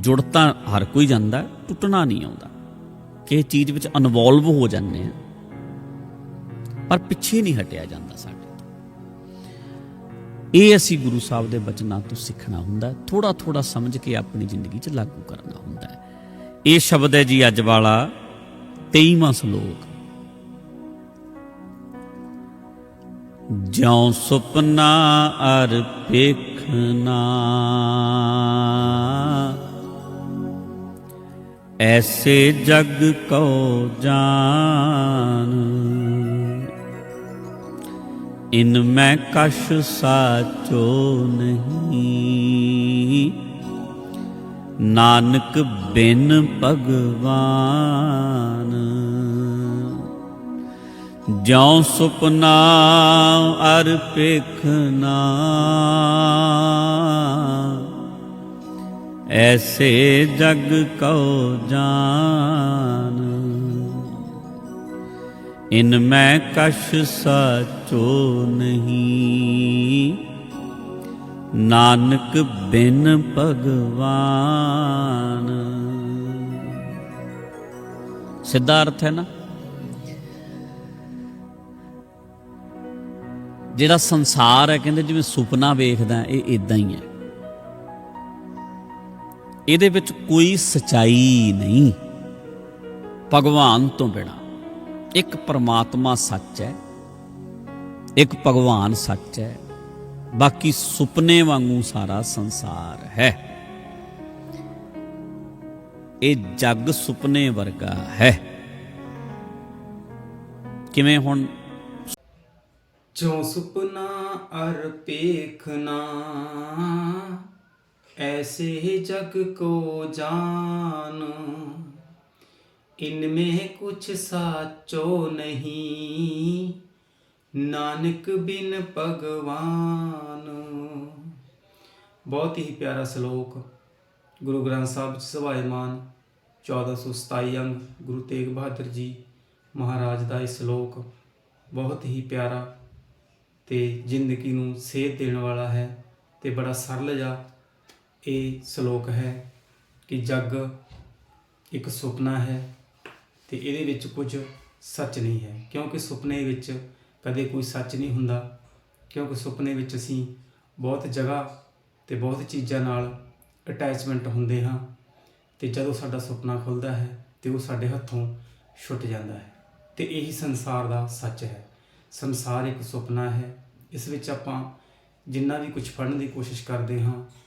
ਜੁੜ ਤਾਂ ਹਰ ਕੋਈ ਜਾਂਦਾ, ਟੁੱਟਣਾ ਨਹੀਂ ਆਉਂਦਾ। ਕਿਸੇ ਚੀਜ਼ ਵਿੱਚ ਇਨਵੋਲਵ ਹੋ ਜਾਂਦੇ ਆ ਪਰ ਪਿੱਛੇ ਨਹੀਂ ਹਟਿਆ ਜਾਂਦਾ ਸਾਡੇ ਤੋਂ। ਇਹ ਅਸੀਂ ਗੁਰੂ ਸਾਹਿਬ ਦੇ ਬਚਨਾਂ ਤੋਂ ਸਿੱਖਣਾ ਹੁੰਦਾ ਥੋੜਾ ਥੋੜਾ ਸਮਝ ਕੇ ਆਪਣੀ ਜ਼ਿੰਦਗੀ 'ਚ ਲਾਗੂ ਕਰਨਾ ਹੁੰਦਾ ਹੈ। ਇਹ ਸ਼ਬਦ ਹੈ ਜੀ ਅੱਜ ਵਾਲਾ 23ਵਾਂ ਸ਼ਲੋਕ। ਜਿਉ ਸੁਪਨਾ ਅਰ ਪੇਖਨਾ ਐਸੇ ਜਗ ਕੋ ਜਾਨ। ਇਨ ਮੈਂ ਕਸ਼ ਸਾਚੋ ਨਹੀਂ। ਨਾਨਕ ਬਿਨ ਭਗਵਾਨ। ਜਿਉ ਸੁਪਨਾ ਅਰ ਪੇਖਨਾ ਐਸੇ ਜਗ ਕਉ ਜਾਨ। ਇਨ ਮੈਂ ਕਸ਼ ਸਾਚੋ ਨਹੀਂ। ਨਾਨਕ ਬਿਨ ਭਗਵਾਨ। ਸਿੱਧਾ ਅਰਥ ਹੈ ਨਾ? ਜਿਹੜਾ ਸੰਸਾਰ ਹੈ, ਕਹਿੰਦੇ ਜਿਵੇਂ ਸੁਪਨਾ ਵੇਖਦਾ, ਇਹ ਇਦਾਂ ਹੀ ਹੈ। ਇਹਦੇ ਵਿੱਚ ਕੋਈ ਸਚਾਈ ਨਹੀਂ। ਭਗਵਾਨ ਤੋਂ ਬਿਨਾ ਇੱਕ ਪਰਮਾਤਮਾ ਸੱਚ ਹੈ, ਇੱਕ ਭਗਵਾਨ ਸੱਚ ਹੈ, ਬਾਕੀ ਸੁਪਨੇ ਵਾਂਗੂ ਸਾਰਾ ਸੰਸਾਰ ਹੈ। ਇਹ ਜੱਗ ਸੁਪਨੇ ਵਰਗਾ ਹੈ। ਕਿਵੇਂ ਹੁਣ? ਜੋ ਸੁਪਨਾ ਅਰ ਪੇਖਨਾ ऐसे जग को जान इनमें कुछ साचो नहीं ਨਾਨਕ ਬਿਨ ਭਗਵਾਨ ਬਹੁਤ ਹੀ ਪਿਆਰਾ ਸ਼ਲੋਕ ਗੁਰੂ ਗ੍ਰੰਥ ਸਾਹਿਬ ਚ ਸਭਾਇਮਾਨ 1427 ਅੰਗ ਗੁਰੂ ਤੇਗ ਬਹਾਦਰ ਜੀ ਮਹਾਰਾਜ ਦਾ ਇਹ ਸ਼ਲੋਕ ਬਹੁਤ ਹੀ ਪਿਆਰਾ ਤੇ ਜ਼ਿੰਦਗੀ ਨੂੰ ਸੇਧ ਦੇਣ ਵਾਲਾ ਹੈ ਤੇ ਬੜਾ ਸਰਲ ਜਿਹਾ ਇਹ ਸ਼ਲੋਕ ਹੈ ਕਿ ਜੱਗ ਇੱਕ ਸੁਪਨਾ ਹੈ ਤੇ ਇਹਦੇ ਵਿੱਚ ਕੁਝ ਸੱਚ ਨਹੀਂ ਹੈ। ਕਿਉਂਕਿ ਸੁਪਨੇ ਵਿੱਚ ਕਦੇ ਕੋਈ ਸੱਚ ਨਹੀਂ ਹੁੰਦਾ, ਕਿਉਂਕਿ ਸੁਪਨੇ ਵਿੱਚ ਅਸੀਂ ਬਹੁਤ ਜਗ੍ਹਾ ਤੇ ਬਹੁਤ ਚੀਜ਼ਾਂ ਨਾਲ ਅਟੈਚਮੈਂਟ ਹੁੰਦੇ ਹਾਂ ਤੇ ਜਦੋਂ ਸਾਡਾ ਸੁਪਨਾ ਖੁੱਲਦਾ ਹੈ ਤੇ ਉਹ ਸਾਡੇ ਹੱਥੋਂ ਛੁੱਟ ਜਾਂਦਾ ਹੈ। ਤੇ ਇਹੀ ਸੰਸਾਰ ਦਾ ਸੱਚ ਹੈ। ਸੰਸਾਰ ਇੱਕ ਸੁਪਨਾ ਹੈ। ਇਸ ਵਿੱਚ ਆਪਾਂ ਜਿੰਨਾ ਵੀ ਕੁਝ ਫੜਨ ਦੀ ਕੋਸ਼ਿਸ਼ ਕਰਦੇ ਹਾਂ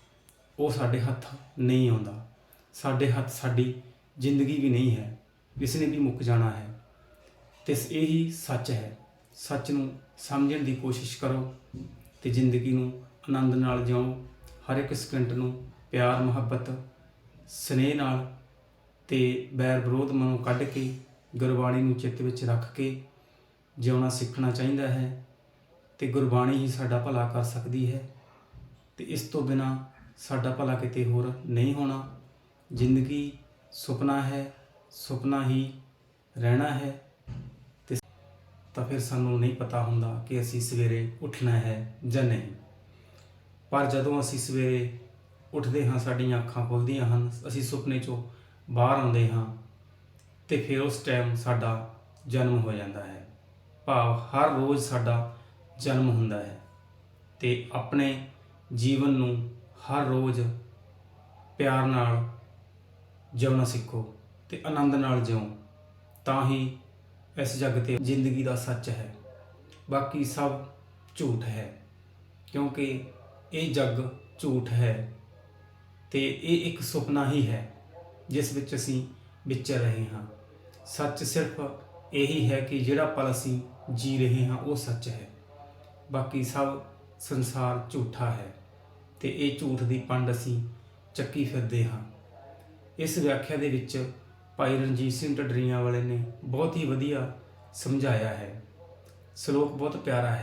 ਉਹ ਸਾਡੇ ਹੱਥ ਨਹੀਂ ਆਉਂਦਾ। ਸਾਡੇ ਹੱਥ ਸਾਡੀ ਜ਼ਿੰਦਗੀ ਵੀ ਨਹੀਂ ਹੈ। ਇਸ ਨੇ ਵੀ ਮੁੱਕ ਜਾਣਾ ਹੈ। ਤੇ ਇਹੀ ਸੱਚ ਹੈ। ਸੱਚ ਨੂੰ ਸਮਝਣ ਦੀ ਕੋਸ਼ਿਸ਼ ਕਰੋ ਤੇ ਜ਼ਿੰਦਗੀ ਨੂੰ ਆਨੰਦ ਨਾਲ ਜਿਉ। ਹਰ ਇੱਕ ਸਕਿੰਟ ਨੂੰ ਪਿਆਰ, ਮੁਹੱਬਤ, ਸਨੇਹ ਨਾਲ ਤੇ ਬੈਰ ਵਿਰੋਧ ਮਨੋਂ ਕੱਢ ਕੇ, ਗੁਰਬਾਣੀ ਨੂੰ ਚਿੱਤ ਵਿੱਚ ਰੱਖ ਕੇ ਜਿਉਣਾ ਸਿੱਖਣਾ ਚਾਹੀਦਾ ਹੈ। ਤੇ ਗੁਰਬਾਣੀ ਹੀ ਸਾਡਾ ਭਲਾ ਕਰ ਸਕਦੀ ਹੈ। ਤੇ ਇਸ ਤੋਂ ਬਿਨਾ ਸਾਡਾ ਭਲਾ ਕਿਤੇ ਹੋਰ ਨਹੀਂ ਹੋਣਾ। ਜ਼ਿੰਦਗੀ ਸੁਪਨਾ ਹੈ, ਸੁਪਨਾ ਹੀ ਰਹਿਣਾ ਹੈ। ਤੇ ਤਾਂ ਫਿਰ ਸਾਨੂੰ ਨਹੀਂ ਪਤਾ ਹੁੰਦਾ ਕਿ ਅਸੀਂ ਸਵੇਰੇ ਉੱਠਣਾ ਹੈ ਜਾਂ ਨਹੀਂ। ਪਰ ਜਦੋਂ ਅਸੀਂ ਸਵੇਰੇ ਉੱਠਦੇ ਹਾਂ, ਸਾਡੀਆਂ ਅੱਖਾਂ ਖੁੱਲਦੀਆਂ ਹਨ, ਅਸੀਂ ਸੁਪਨੇ ਚੋਂ ਬਾਹਰ ਆਉਂਦੇ ਹਾਂ, ਤੇ ਫਿਰ ਉਸ ਟਾਈਮ ਸਾਡਾ ਜਨਮ ਹੋ ਜਾਂਦਾ ਹੈ। ਭਾਵ ਹਰ ਰੋਜ਼ ਸਾਡਾ ਜਨਮ ਹੁੰਦਾ ਹੈ। ਤੇ ਆਪਣੇ ਜੀਵਨ ਨੂੰ ਹਰ ਰੋਜ਼ ਪਿਆਰ ਨਾਲ ਜਿਉਣਾ ਸਿੱਖੋ ਤੇ ਆਨੰਦ ਨਾਲ ਜਿਉ ਤਾਂ ਹੀ ਇਸ ਜੱਗ ਤੇ ਜ਼ਿੰਦਗੀ ਦਾ ਸੱਚ ਹੈ। ਬਾਕੀ ਸਭ ਝੂਠ ਹੈ, ਕਿਉਂਕਿ ਇਹ ਜੱਗ ਝੂਠ ਹੈ ਤੇ ਇਹ ਇੱਕ ਸੁਪਨਾ ਹੀ ਹੈ, ਜਿਸ ਵਿੱਚ ਅਸੀਂ ਵਿਚਰ ਰਹੇ ਹਾਂ। ਸੱਚ ਸਿਰਫ ਇਹੀ ਹੈ ਕਿ ਜਿਹੜਾ ਪਲ ਅਸੀਂ ਜੀ ਰਹੇ ਹਾਂ ਉਹ ਸੱਚ ਹੈ। ਬਾਕੀ ਸਭ ਸੰਸਾਰ ਝੂਠਾ ਹੈ। ਤੇ ਇਹ ਝੂਠ ਦੀ ਪੰਡ ਅਸੀਂ ਚੱਕੀ ਫਿਰਦੇ ਹਾਂ। ਇਸ ਵਿਆਖਿਆ ਦੇ ਵਿੱਚ ਭਾਈ ਰਣਜੀਤ ਸਿੰਘ ਢੱਡਰੀਆਂ ਵਾਲੇ ਨੇ ਬਹੁਤ ਹੀ ਵਧੀਆ ਸਮਝਾਇਆ ਹੈ। ਸ਼ਲੋਕ ਬਹੁਤ ਪਿਆਰਾ ਹੈ।